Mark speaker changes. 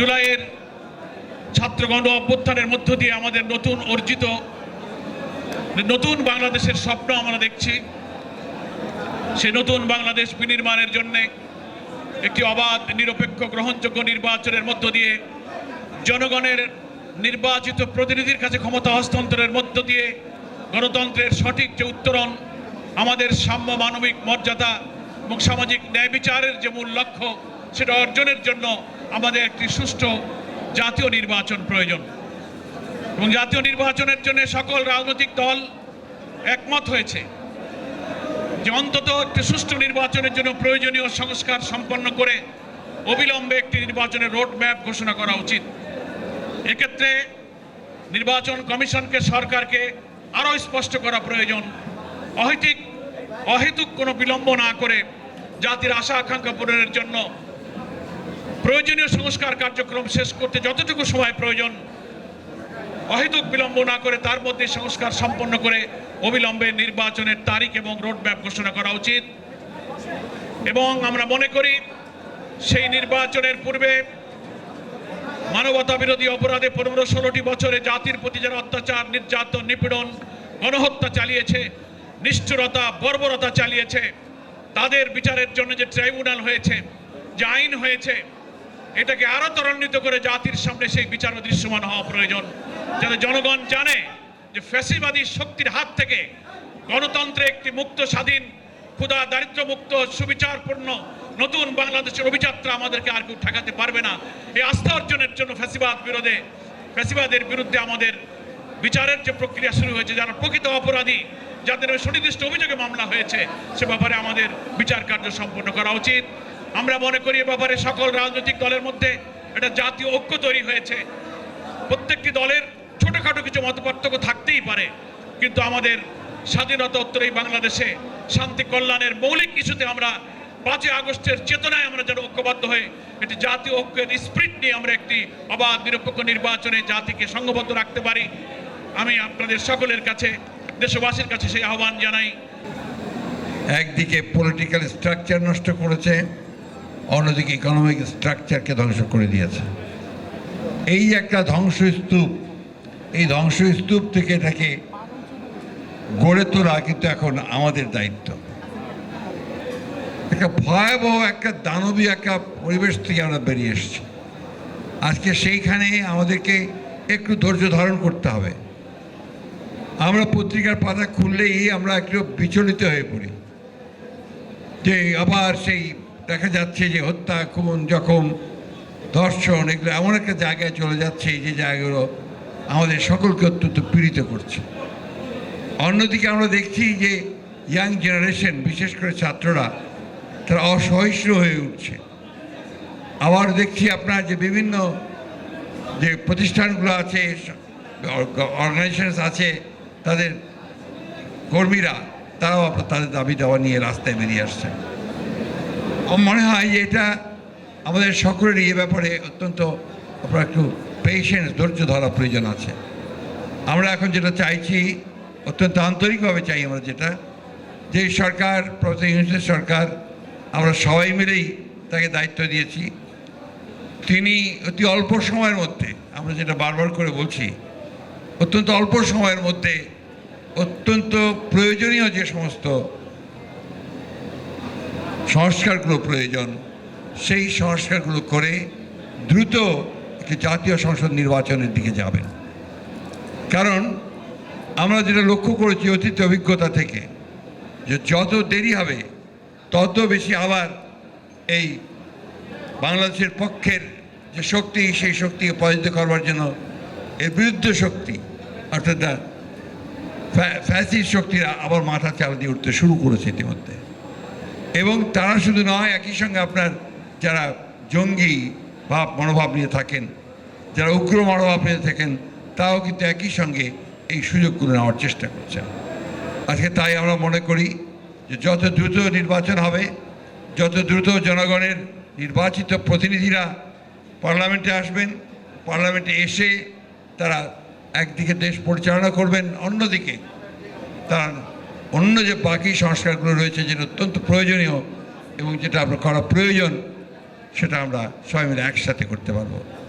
Speaker 1: জুলাইয়ের ছাত্রগণ অভ্যুত্থানের মধ্য দিয়ে আমাদের নতুন অর্জিত, নতুন বাংলাদেশের স্বপ্ন আমরা দেখছি। সে নতুন বাংলাদেশ বিনির্মাণের জন্য একটি অবাধ, নিরপেক্ষ, গ্রহণযোগ্য নির্বাচনের মধ্য দিয়ে জনগণের নির্বাচিত প্রতিনিধির কাছে ক্ষমতা হস্তান্তরের মধ্য দিয়ে গণতন্ত্রের সঠিক যে উত্তরণ, আমাদের সাম্য মানবিক মর্যাদা এবং সামাজিক ন্যায় বিচারের যে মূল লক্ষ্য সেটা অর্জনের জন্য আমাদের একটি সুষ্ঠু জাতীয় নির্বাচন প্রয়োজন। এবং জাতীয় নির্বাচনের জন্য সকল রাজনৈতিক দল একমত হয়েছে যে অন্তত একটি সুষ্ঠু নির্বাচনের জন্য প্রয়োজনীয় সংস্কার সম্পন্ন করে অবিলম্বে একটি নির্বাচনের রোড ম্যাপ ঘোষণা করা উচিত। এক্ষেত্রে নির্বাচন কমিশনকে, সরকারকে আরও স্পষ্ট করা প্রয়োজন। অহেতুক অহেতুক কোনো বিলম্ব না করে জাতির আশা আকাঙ্ক্ষা পূরণের জন্য প্রয়োজনীয় সংস্কার কার্যক্রম শেষ করতে যতটুকু সময় প্রয়োজন, অহেতুক বিলম্ব না করে তার মধ্যে সংস্কার সম্পন্ন করে অবিলম্বে নির্বাচনের তারিখ এবং রোডম্যাপ ঘোষণা করা উচিত। এবং আমরা মনে করি, সেই নির্বাচনের পূর্বে মানবতা বিরোধী অপরাধে পনেরো ষোলোটি বছরে জাতির প্রতি যারা অত্যাচার, নির্যাতন, নিপীড়ন, গণহত্যা চালিয়েছে, নিষ্ঠুরতা, বর্বরতা চালিয়েছে, তাদের বিচারের জন্য যে ট্রাইব্যুনাল হয়েছে, যে আইন হয়েছে এটাকে আরও ত্বরান্বিত করে জাতির সামনে সেই বিচার দৃশ্যমান হওয়া প্রয়োজন, যাতে জনগণ জানে যে ফ্যাসিবাদী শক্তির হাত থেকে গণতন্ত্রে একটি মুক্ত, স্বাধীন, ক্ষুধা দারিদ্র মুক্ত সুবিচারপূর্ণ, নতুন বাংলাদেশের অভিযাত্রা আমাদেরকে আর কেউ ঠেকাতে পারবে না। এই আস্থা অর্জনের জন্য ফ্যাসিবাদ বিরোধে, ফ্যাসিবাদের বিরুদ্ধে আমাদের বিচারের যে প্রক্রিয়া শুরু হয়েছে, যারা প্রকৃত অপরাধী, যাদের সুনির্দিষ্ট অভিযোগে মামলা হয়েছে, সে ব্যাপারে আমাদের বিচার কার্য সম্পন্ন করা উচিত। আমরা মনে করি এ ব্যাপারে সকল রাজনৈতিক দলের মধ্যে একটা জাতীয় ঐক্য তৈরি হয়েছে। প্রত্যেকটি দলের ছোটখাটো কিছু মতপার্থক্য থাকতেই পারে, কিন্তু আমাদের স্বাধীনতা উত্তর এই বাংলাদেশে শান্তি কল্যাণের মৌলিক ইস্যুতে আমরা পাঁচই আগস্টের চেতনায় আমরা যেন ঐক্যবদ্ধ হয়ে একটি জাতীয় ঐক্যের স্প্রিট নিয়ে আমরা একটি অবাধ, নিরপেক্ষ নির্বাচনে জাতিকে সংঘবদ্ধ রাখতে পারি। আমি আপনাদের সকলের কাছে, দেশবাসীর কাছে সেই আহ্বান জানাই।
Speaker 2: একদিকে পলিটিক্যাল স্ট্রাকচার নষ্ট করেছে অন্যদিকে ইকোনমিক স্ট্রাকচারকে ধ্বংস করে দিয়েছে। এই একটা ধ্বংসস্তূপ, এই ধ্বংসস্তূপ থেকে এটাকে গড়ে তোলা কিন্তু এখন আমাদের দায়িত্ব। একটা ভয়াবহ, একটা দানবীয় একটা পরিবেশ থেকে আমরা বেরিয়ে এসেছি। আজকে সেইখানে আমাদেরকে একটু ধৈর্য ধারণ করতে হবে। আমরা পত্রিকার পাতা খুললেই আমরা একটু বিচলিত হয়ে পড়ি। যে আবার সেই দেখা যাচ্ছে যে হত্যা, খুন, জখম, ধর্ষণ, এগুলো এমন একটা জায়গায় চলে যাচ্ছে যে জায়গাগুলো আমাদের সকলকে অত্যন্ত পীড়িত করছে। অন্যদিকে আমরা দেখছি যে ইয়াং জেনারেশন, বিশেষ করে ছাত্ররা, তারা অসহিষ্ণু হয়ে উঠছে। আবার দেখছি আপনার যে বিভিন্ন যে প্রতিষ্ঠানগুলো আছে অর্গানাইজেশন আছে, তাদের কর্মীরা, তারাও তাদের দাবি দাওয়া নিয়ে রাস্তায় বেরিয়ে আসছে। আমার মনে হয় যে এটা আমাদের সকলেরই এ ব্যাপারে অত্যন্ত, আপনার একটু পেশেন্স ধৈর্য ধরা প্রয়োজন আছে। আমরা এখন যেটা চাইছি, অত্যন্ত আন্তরিকভাবে চাই আমরা যেটা, যে সরকার প্রফেসর সরকার, আমরা সবাই মিলেই তাকে দায়িত্ব দিয়েছি। তিনি অতি অল্প সময়ের মধ্যে, আমরা যেটা বারবার করে বলছি, অত্যন্ত অল্প সময়ের মধ্যে অত্যন্ত প্রয়োজনীয় যে সমস্ত সংস্কারগুলো প্রয়োজন, সেই সংস্কারগুলো করে দ্রুত একটি জাতীয় সংসদ নির্বাচনের দিকে যাবেন। কারণ আমরা যেটা লক্ষ্য করেছি অতীত অভিজ্ঞতা থেকে, যে যত দেরি হবে, তত বেশি আবার এই বাংলাদেশের পক্ষের যে শক্তি, সেই শক্তিকে পরাজিত করবার জন্য এর বিরুদ্ধে শক্তি, অর্থাৎ ফ্যাসির শক্তিরা আবার মাথা চাল দিয়ে উঠতে শুরু করেছে ইতিমধ্যে। এবং তারা শুধু নয়, একই সঙ্গে আপনার যারা জঙ্গি ভাব, মনোভাব নিয়ে থাকেন, যারা উগ্র মনোভাব নিয়ে থাকেন তাও কিন্তু একই সঙ্গে এই সুযোগগুলো নেওয়ার চেষ্টা করছেন। আজকে তাই আমরা মনে করি যে যত দ্রুত নির্বাচন হবে, যত দ্রুত জনগণের নির্বাচিত প্রতিনিধিরা পার্লামেন্টে আসবেন, পার্লামেন্টে এসে তারা একদিকে দেশ পরিচালনা করবেন, অন্যদিকে তারা অন্য যে বাকি সংস্কারগুলো রয়েছে যেটা অত্যন্ত প্রয়োজনীয় এবং যেটা আমরা করা প্রয়োজন, সেটা আমরা সবাই মিলে একসাথে করতে পারব।